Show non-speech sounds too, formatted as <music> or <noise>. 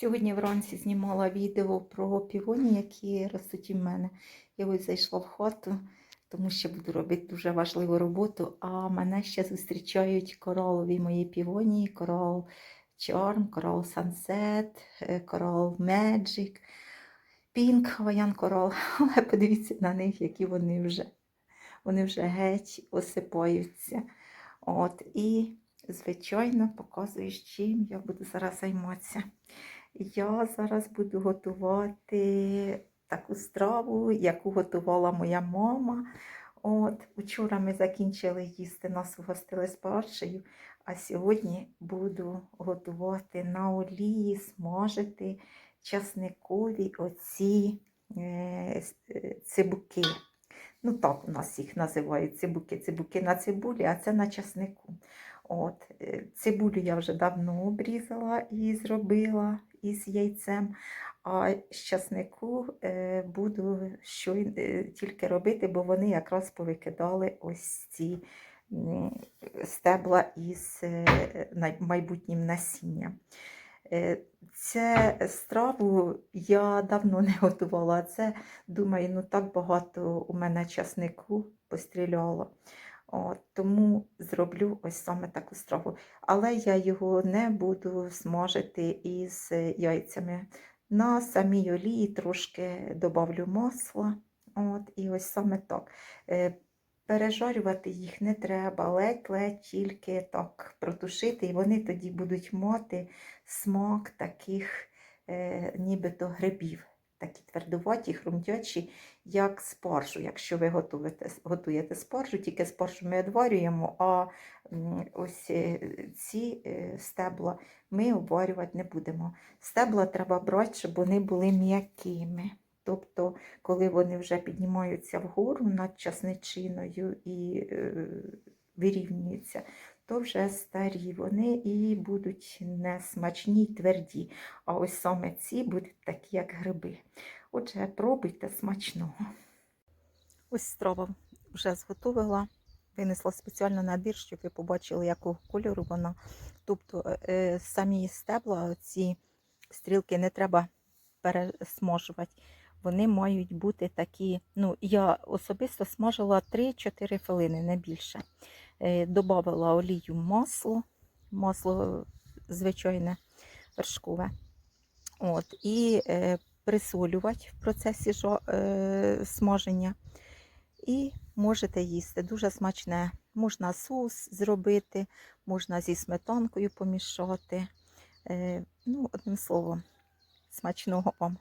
Сьогодні вранці знімала відео про півоні, які ростуть у мене. Я ось зайшла в хату, тому що буду робити дуже важливу роботу. А мене ще зустрічають коралові мої півонії, корал Charm, корал Sunset, е, корал Magic, Pink, Hawaiian корал. <laughs> Але подивіться на них, які вони вже. Вони вже геть осипаються. От, і, звичайно, показую, чим я буду зараз займатися. Я зараз буду готувати таку страву, яку готувала моя мама. От, Учора ми закінчили їсти, нас угостили з паршею, а сьогодні буду готувати на олії, смажити часникові оці е, е, цибуки. Ну так у нас їх називають цибуки. Цибуки на цибулі, а це на часнику. От, е, цибулю я вже давно обрізала і зробила із яйцем. А з часнику е, буду щойно, е, тільки робити, бо вони якраз повикидали ось ці стебла із е, майбутнім насінням. Це страву я давно не готувала. Це, думаю, ну так багато у мене часнику постріляло. От, тому зроблю ось саме таку страву. Але я його не буду смажити із яйцями. На самій олії трошки добавлю масла. От, і ось саме так. Е, Пережарювати їх не треба, ледь-ледь тільки так протушити, і вони тоді будуть мати смак таких е, нібито грибів, такі твердуваті, хрумтячі, як спаржу. Якщо ви готуєте, готуєте спаржу, тільки спаржу ми одварюємо, а ось е, ці е, стебла ми обварювати не будемо. Стебла треба брати, щоб вони були м'якими. Тобто, коли вони вже піднімаються вгору над часничиною і е, вирівнюються, то вже старі вони і будуть не смачні й тверді. А ось саме ці будуть такі, як гриби. Отже, пробуйте смачного. Ось страва вже зготовила. Винесла спеціально на двір, щоб ви побачили, якого кольору вона. Тобто е, самі стебла, ці стрілки не треба пересмажувати. Вони мають бути такі. Ну, я особисто смажила 3-4 хвилини, не більше. Е, Добавила олію масло, масло звичайне вершкове. От, і е, присолювати в процесі е, смаження. І можете їсти. Дуже смачне. Можна соус зробити, можна зі сметанкою помішати. Е, ну, одним словом, смачного вам.